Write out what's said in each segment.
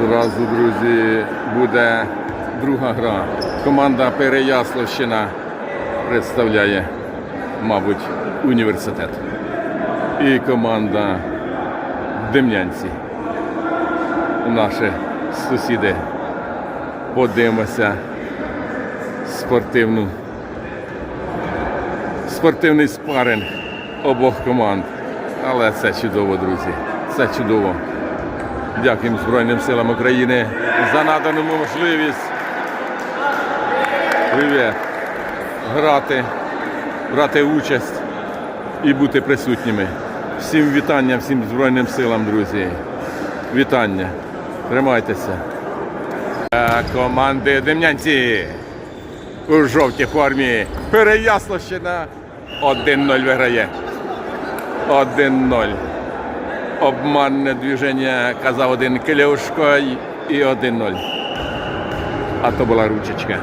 Зразу, друзі, буде друга гра. Команда Переяславщина представляє, мабуть, університет. І команда Дем'янці. Наші сусіди. Подивимося спортивну, спортивний спаринг обох команд. Але це чудово, друзі. Це чудово. Дякуємо Збройним силам України за надану можливість грати, брати участь і бути присутніми. Всім вітання, всім Збройним силам, друзі. Вітання. Тримайтеся. Е, Команди Дем'янці у жовтій формі. Переяславщина 1-0 виграє. 1-0. Обманне движення казав один Клюшко і 1-0. А то була ручечка.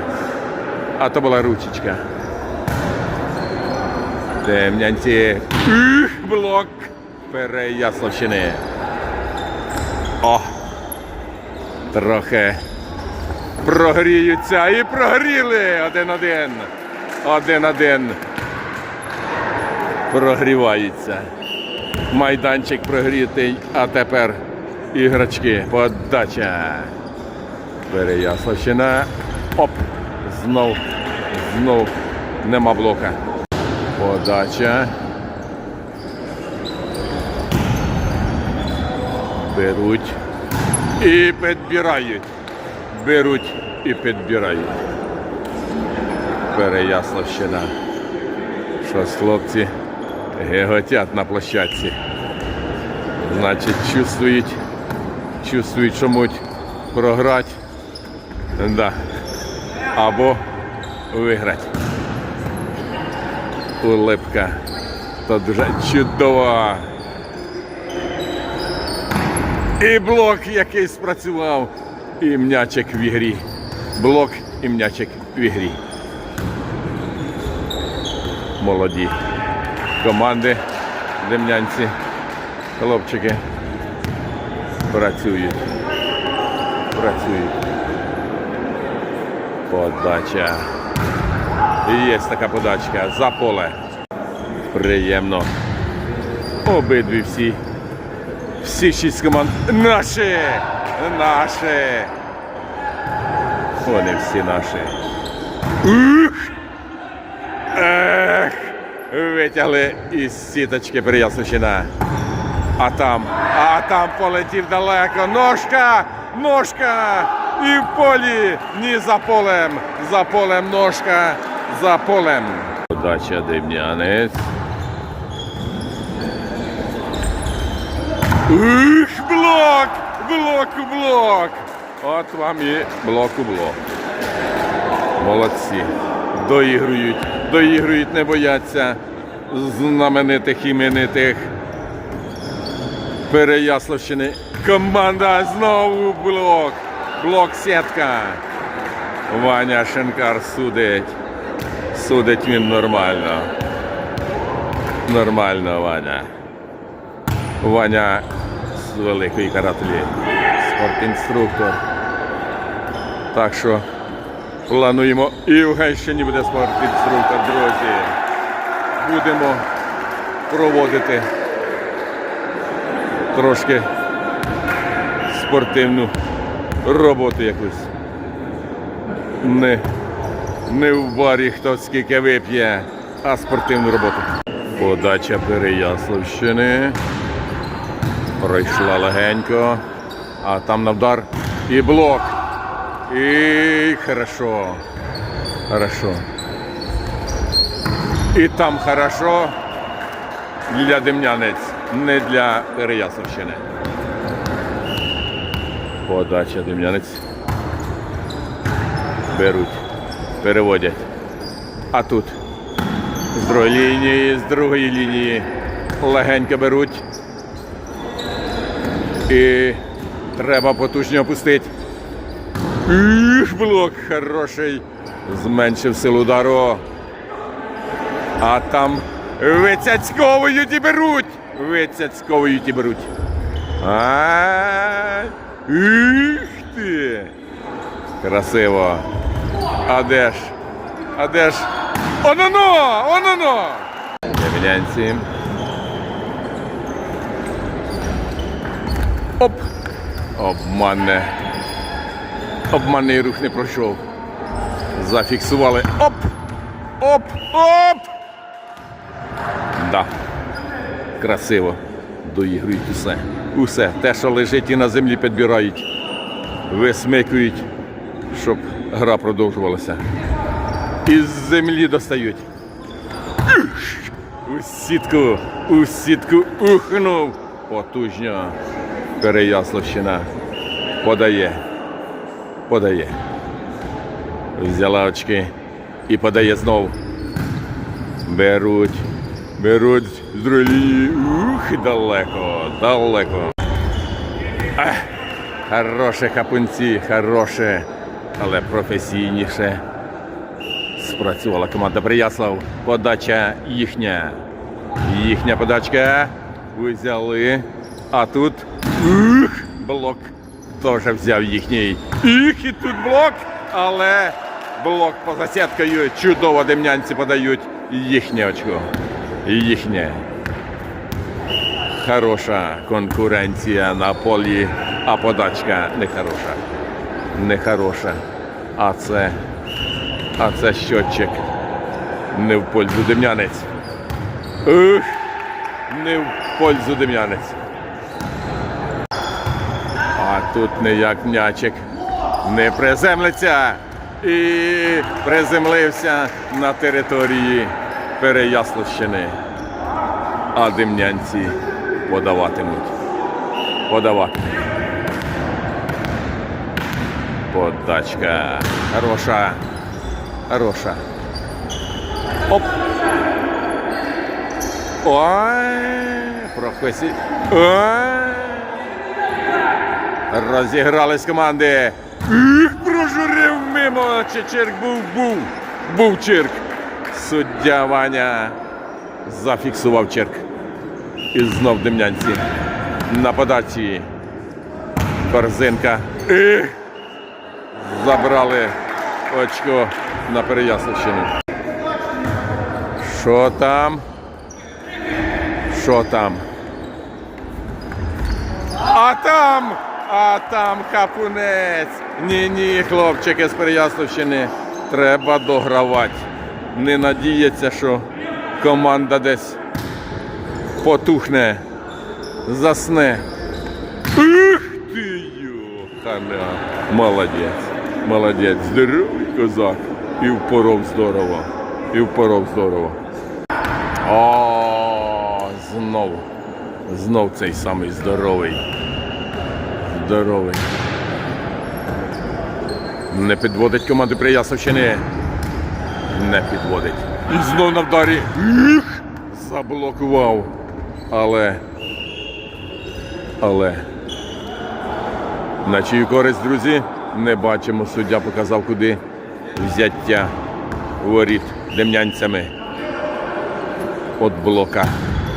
А то була ручечка. Темнянці. Блок Переяславщини. О! Трохи прогріються і прогріли. Один-один. Один-один. Прогрівається. Майданчик прогрітий, а тепер іграчки. Подача. Переяславщина. Оп. Знов. Знов. Нема блока. Подача. Беруть і підбирають. Беруть і підбирають. Переяславщина. Щось хлопці геготять на площадці. Значить, чувствують, чувствують, що можуть програти. Да. Або виграти. Улипка. То дуже чудово. І блок, який спрацював, і м'ячик в ігрі. Блок і м'ячик в ігрі. Молоді команди, демнянці, хлопчики працюють. Працюють. Подача. Є така подачка за поле. Приємно. Обидві всі. Всі шість команд наші! Наші! Вони всі наші. Ух! Ех! Витягли із сіточки Переяславщина. А там, а там полетів далеко. Ножка! Ножка! І в полі! Ні за полем! За полем ножка! За полем! Подача Дем'янець. Ух, блок! Блок у блок! От вам і блок у блок. Молодці. Доігрують, доігрують, не бояться знаменитих іменитих Переяславщини. Команда знову блок. Блок сітка. Ваня Шенкар судить. Судить він нормально. Нормально, Ваня. Ваня з великої карателі. Спортінструктор. Так що плануємо і в Гайщині буде спортінструктор, друзі. Будемо проводити трошки спортивну роботу якусь. Не, не в барі хто скільки вип'є, а спортивну роботу. Подача Переяславщини. Пройшла легенько. А там на вдар і блок. І хорошо. Хорошо. І там хорошо для Дем'янець, не для Переяславщини. Подача Дем'янець. Беруть, переводять. А тут з другої лінії, з другої лінії легенько беруть. І треба потужно опустити. Їх блок хороший. Зменшив силу удару. А там вицяцьковують і беруть. Вицяцьковують і беруть. А, Їх. ти! Красиво. А де ж? А де ж? Ононо! Ононо! Дем'янці. Оп! Обманне. Обманний рух не пройшов. Зафіксували. Оп! Оп! Оп! Да. Красиво. Доігрують усе. Усе. Те, що лежить і на землі підбирають. Висмикують, щоб гра продовжувалася. Із землі достають. У сітку, у сітку ухнув. Потужно. Переяславщина подає. Подає. Взяла очки і подає знов. Беруть. Беруть з другої. Ух, далеко, далеко. Ех, хороше хапунці, хороше, але професійніше. Спрацювала команда Прияслав. Подача їхня. Їхня подачка. Взяли. А тут ух, блок теж взяв їхній. Їх і тут блок, але блок поза сіткою. Чудово демнянці подають їхнє очко. Їхнє. Хороша конкуренція на полі, а подачка не хороша. Не хороша. А це, а це щотчик. Не в пользу дем'янець. Ух, не в пользу дем'янець. А тут ніяк м'ячик не приземлиться. І приземлився на території Переяславщини. А демнянці подаватимуть. Подаватимуть. Подачка. Хороша. Хороша. Оп. Ой, професій. Розігрались команди. Їх прожурив мимо. Чи Чирк був, був. Був Чирк. Суддя Ваня зафіксував Чирк. І знов демнянці. На подачі. Корзинка. Ех. Забрали очко на Переяславщину. Що там? Що там? А там, а там капунець. Ні, ні, хлопчики з Переяславщини. Треба догравати. Не надіється, що команда десь потухне, засне. Ух ти йохана. Молодець. Молодець. Здоровий козак. І впоров здорово. І впоров здорово. О, знов. Знов цей самий здоровий. Здоровий. Не підводить команду Приясовщини. Не підводить. І знов на вдарі. Їх! Заблокував. Але. Але. На чию користь, друзі, не бачимо. Суддя показав, куди взяття воріт демнянцями от блока.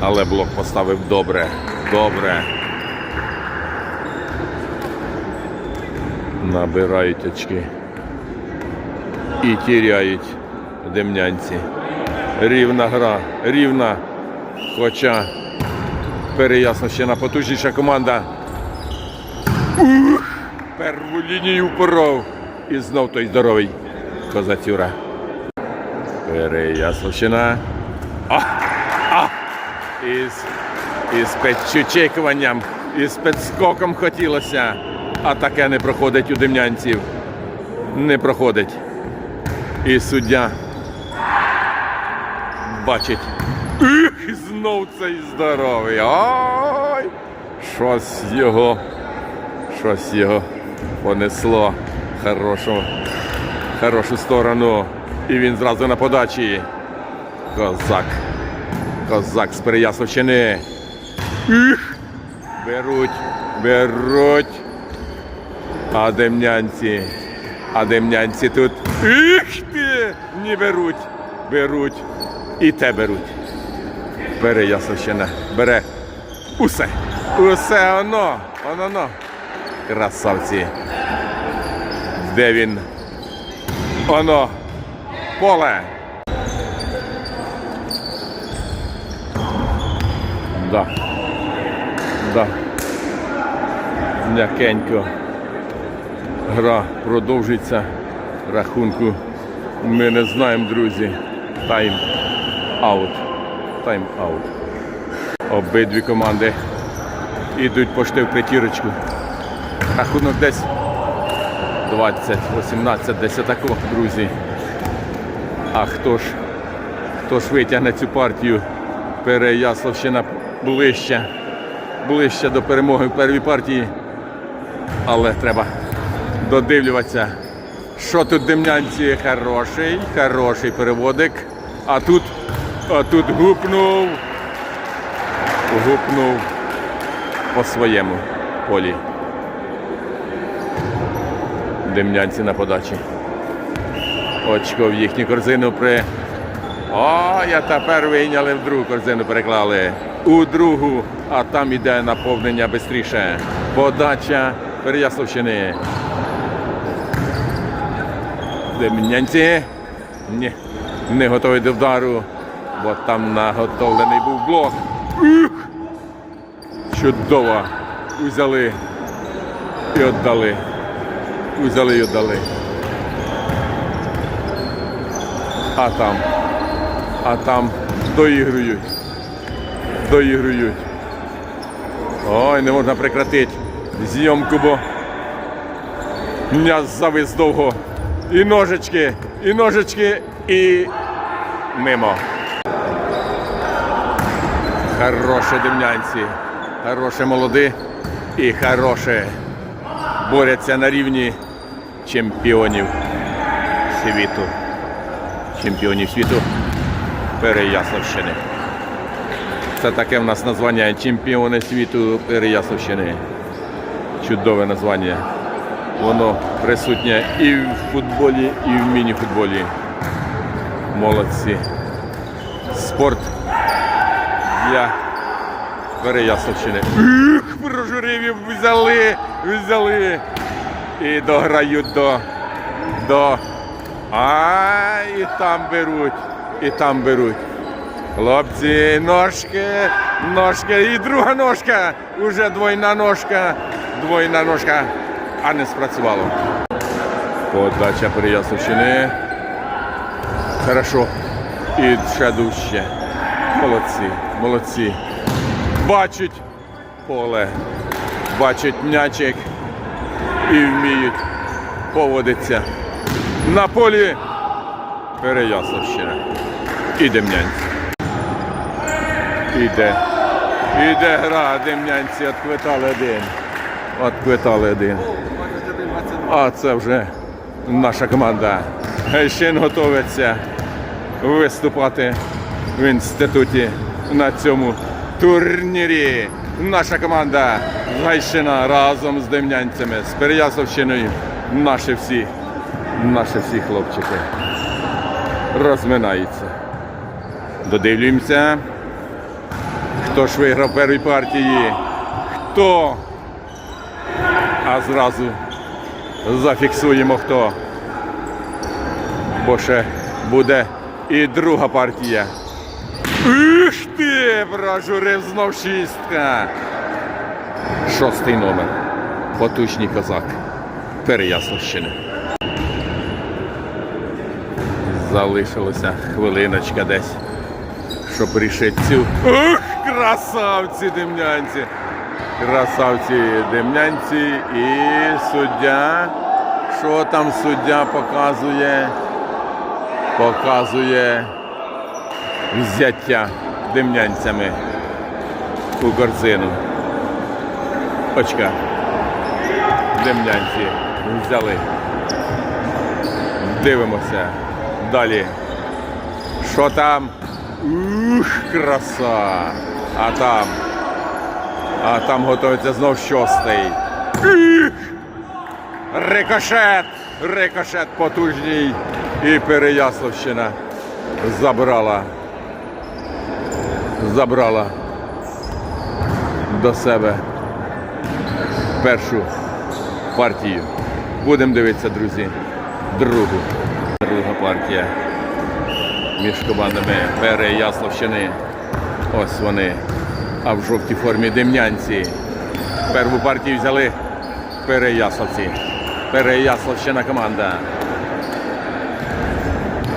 Але блок поставив добре. Добре. Набирають очки. І тіряють демнянці. Рівна гра, рівна. Хоча Переяславщина потужніша команда. Ух! Перву лінію поров. І знов той здоровий козацюра. Переяславщина. А! А! Із, із підчучикуванням, із підскоком хотілося. А таке не проходить у демнянців. Не проходить. І суддя бачить. Ух, і знов цей здоровий. Ой! Щось його. Щось його понесло хорошу, хорошу сторону. І він зразу на подачі. Козак. Козак з Переяславщини. Ух! Беруть, беруть. А демнянці. А демнянці тут. Їх ти! Не беруть. Беруть. І те беруть. Переяславщина. Бере усе. Усе оно. Оно. оно. Красавці. Де він? Оно. Поле. Да. Да. М'якенько. Гра продовжиться. Рахунку ми не знаємо, друзі. Тайм аут. Тайм аут. Обидві команди йдуть пошти в п'ятірочку. Рахунок десь 20, 18, десь отако, друзі. А хто ж, хто ж витягне цю партію? Переяславщина ближче. Ближче до перемоги в першій партії. Але треба додивлюватися. Що тут демнянці хороший, хороший переводик. А тут, а тут гупнув. Гупнув по своєму полі. Демнянці на подачі. Очко в їхню корзину при. О, я тепер вийняли в другу корзину, переклали. У другу, а там іде наповнення швидше. Подача Переяславщини. Демнянці. Ні, не готові до вдару, бо там наготовлений був блок. Чудово. Узяли і віддали. Узяли і віддали. А там. А там доігрують. Доігрують. Ой, не можна прекратити зйомку, бо м'яз завис довго. І ножички, і ножички, і мимо. Хороше демнянці. Хороше молоді і хороше. Борються на рівні чемпіонів світу. Чемпіонів світу Переяславщини. Це таке в нас названня чемпіони світу Переяславщини. Чудове названня. Воно присутнє і в футболі, і в міні-футболі. Молодці. Спорт для Переяславщини. Ух, прожурів взяли, взяли. І дограють до. до. А, і там беруть, і там беруть. Хлопці, ножки, ножки, і друга ножка. Уже двойна ножка, двойна ножка, а не спрацювало. Подача Переяславщини. Хорошо. І ще дужче. Молодці, молодці. Бачать поле, бачать м'ячик і вміють поводитися. На полі Переяславщина. І Демнянці. Іде. Іде гра, Демнянці відквитали один. Відквитали один. А це вже наша команда. Гайшин готовиться виступати в інституті на цьому турнірі. Наша команда з Гайшина разом з Демнянцями, з Переяславщиною. Наші всі, наші всі хлопчики розминаються. Додивлюємося, хто ж виграв першій партії, хто. А зразу зафіксуємо хто. Бо ще буде і друга партія. Прожурив знов шістка. Шостий номер. Потужний козак. Переяславщини. Залишилося хвилиночка десь, щоб рішити цю. Ух, красавці демнянці! Красавці демнянці і суддя. Що там суддя показує? Показує взяття демнянцями у корзину. Очка. Демнянці взяли. Дивимося. Далі. Що там? Ух, краса! А там. А там готується знов шостий. Ух! Рикошет! Рикошет потужний. І Переяславщина забрала. Забрала до себе першу партію. Будемо дивитися, друзі. Другу. Друга партія між командами Пере і Яславщини. Ось вони. А в жовтій формі Демнянці. Перву партію взяли Переяславці. Переяславщина команда.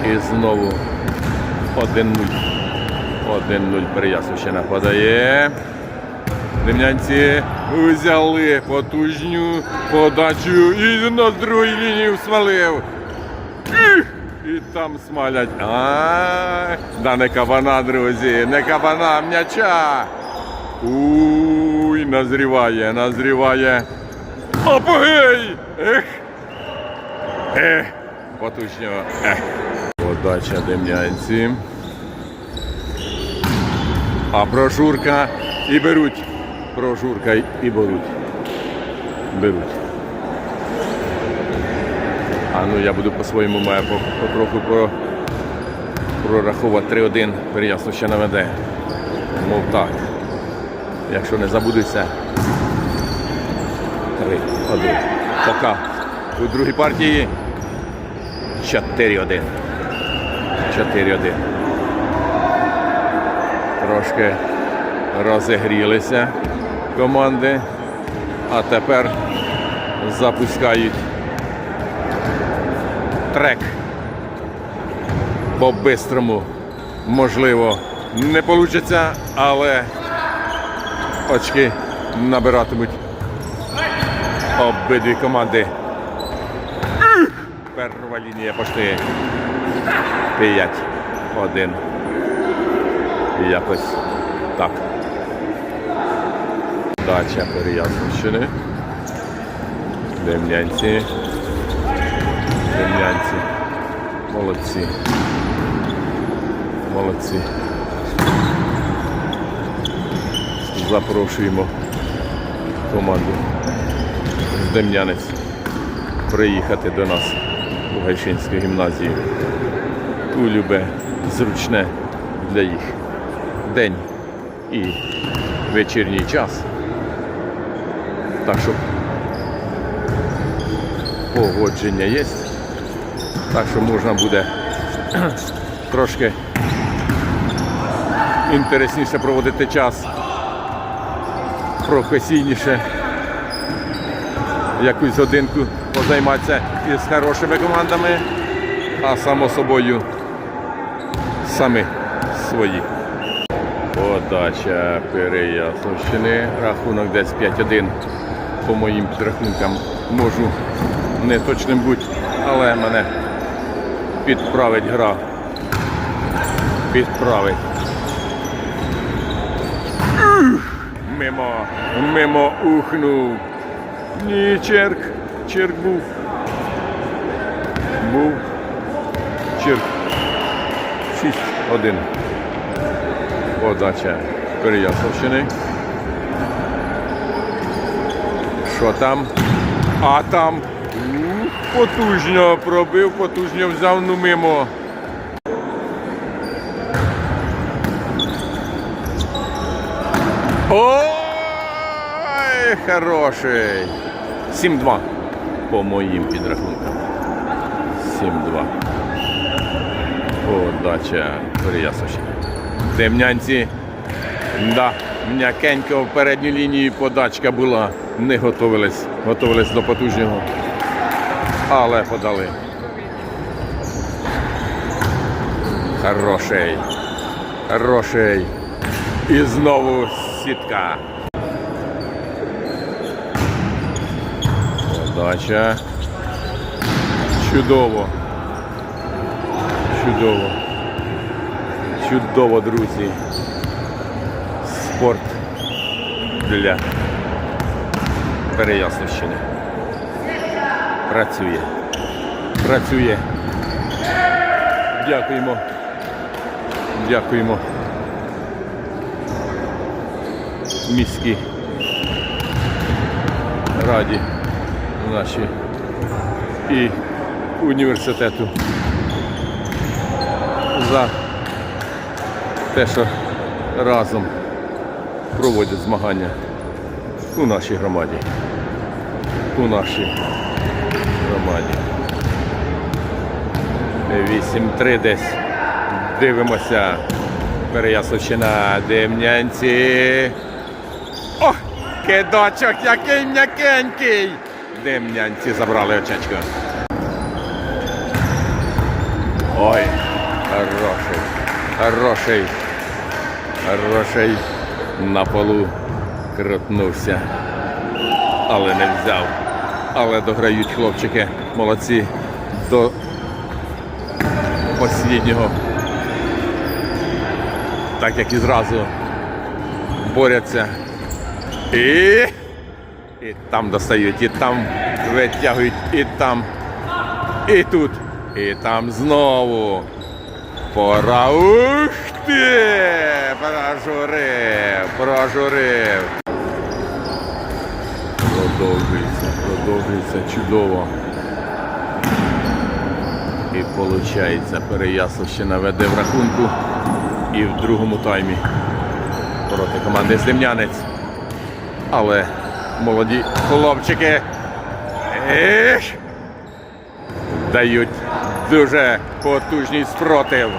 І знову 1-0. 1-0 Переяславщина подає. Дем'янці взяли потужню подачу і на другій лінії свалив. І там смалять. А, да не кабана, друзі, не кабана, м'яча. Уй, назріває, назріває. Апогей! Ех! Ех! Потужньо. Ех. Подача дем'янці. А брошурка і беруть. Брошурка і беруть. Беруть. А ну я буду по-своєму маю по- потроху про, прораховувати 3-1. Переясно ще наведе. Мов так. Якщо не забудуся. 3-1. Пока. У другій партії 4-1. 4-1. Трошки розігрілися команди, а тепер запускають трек. По-бистрому, можливо, не вийде, але очки набиратимуть обидві команди. Перва лінія пошти. 5, 1. Якось так. Дача Переяславщини. Дем'янці. Дем'янці. Молодці. Молодці. Запрошуємо команду з Дем'янець приїхати до нас у Гайшинську гімназію. У любе зручне для їх день і вечірній час. Так що погодження є. Так що можна буде трошки інтересніше проводити час, професійніше, якусь годинку позайматися із хорошими командами, а само собою самі свої. Подача Переяславщини. Рахунок десь 5-1 по моїм підрахункам. Можу не точним бути, але мене підправить гра. Підправить. Мимо, мимо ухнув. Ні, черк. Черк був. Був. Черк. 6-1. Подача Переяславщини. Що там? А там ух, потужньо пробив, потужньо взяв ну мимо. Ой, хороший. 7-2 по моїм підрахункам. 7-2. Подача Переяславщини. Темнянці. Да, м'якенько в передній лінії подачка була. Не готувались. Готувались до потужнього. Але подали. Хороший. Хороший. І знову сітка. Подача. Чудово. Чудово. Чудово, друзі. Спорт для Переяславщини. Працює. Працює. Дякуємо. Дякуємо. Міській раді нашій і університету за те, що разом проводять змагання у нашій громаді, у нашій Романі. 8-3 десь. Дивимося. Переяславщина, Демнянці. О! Кидочок, який м'якенький! Демнянці забрали очечко. Ой, хороший, хороший, хороший на полу крутнувся, але не взяв. Але дограють хлопчики, молодці до останнього. Так як і зразу борються. І, і там достають, і там витягують, і там, і тут, і там знову. Пора. Ух ти! Прожурив, прожурив. Продовжується, продовжується чудово. І виходить, Переяславщина веде в рахунку і в другому таймі проти команди Зимнянець. Але молоді хлопчики ех, дають дуже потужний спротив.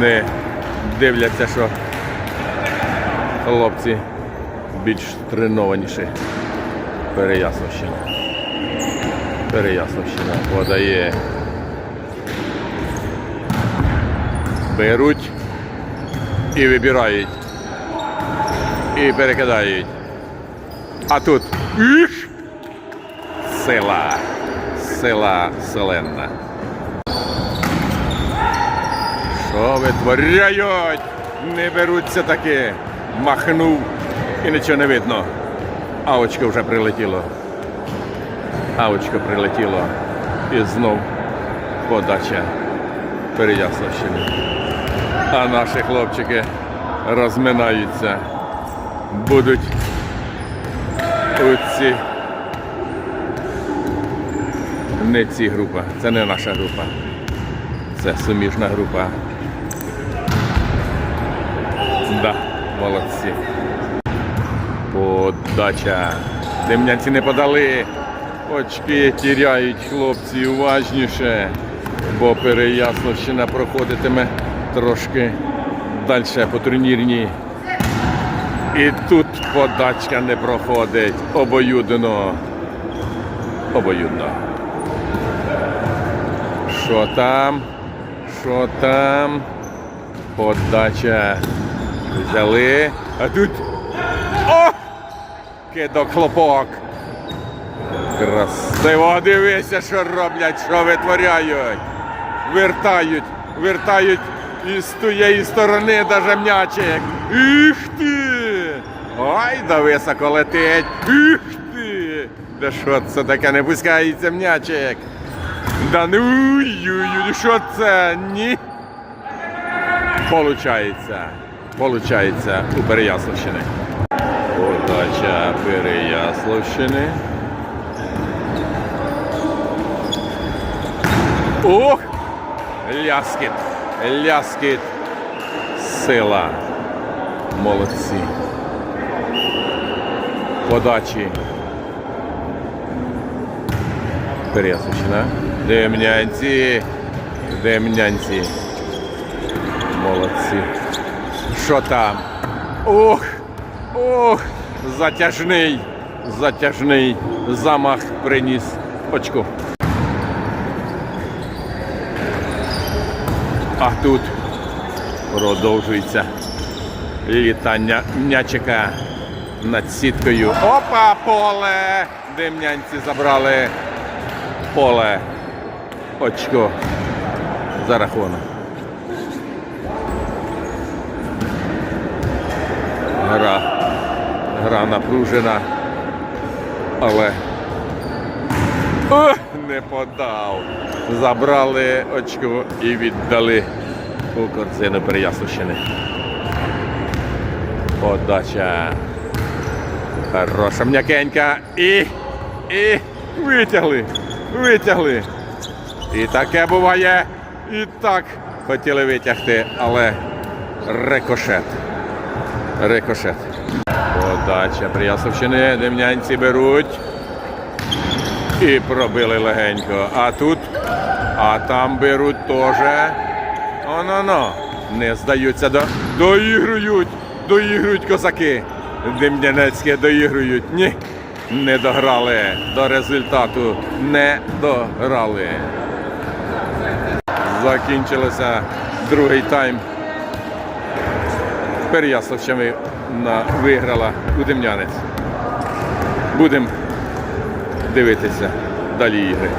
Не дивляться, що хлопці більш тренованіші. Переяславщина. Переяславщина подає. Беруть і вибирають. І перекидають. А тут іш! сила. Сила селенна. Що витворяють? Не беруться таки. Махнув і нічого не видно. Авочко вже прилетіло. Авочко прилетіло. І знов подача Переяславщини. А наші хлопчики розминаються. Будуть у ці. Не ці група, це не наша група. Це суміжна група. Да, молодці. Подача. Демнянці не подали. Очки тіряють хлопці уважніше, бо Переяславщина проходитиме трошки далі по турнірній. І тут подачка не проходить. Обоюдно. Обоюдно. Що там? Що там? Подача. Взяли. А тут. О! Кидок хлопок. Красиво дивися, що роблять, що витворяють. Вертають, вертають із тієї сторони даже м'ячик. Іх ти! Ой, да високо летить. Іх ти! Да що це таке, не пускається м'ячик? Да ну ю-ю, що це? Ні. Получається. Получається у Переяславщини. Подача Переяславщини. Ух! Ляскіт. Ляскіт. Сила. Молодці. Подачі. Переяславщина. Демнянці. Демнянці. Молодці. Що там? Ух! Ух! Затяжний. Затяжний замах приніс очко. А тут продовжується літання м'ячика над сіткою. Опа, поле! Демнянці забрали поле. Очко за рахунок. Гра. Гра напружена. Але О, не подав. Забрали очко і віддали у корзину Переяславщини. Подача. Хороша м'якенька. І. І витягли. Витягли. І таке буває. І так хотіли витягти, але рикошет. Рикошет. Подача Прияславщини. Демнянці беруть. І пробили легенько. А тут, а там беруть теж. Оно-но. Не здаються до. Доігрують. Доігрують козаки. Дем'янецьке доігрують. Ні. Не дограли. До результату не дограли. Закінчилося другий тайм. Переяславчами виграла у Дем'янець. Будемо дивитися далі ігри.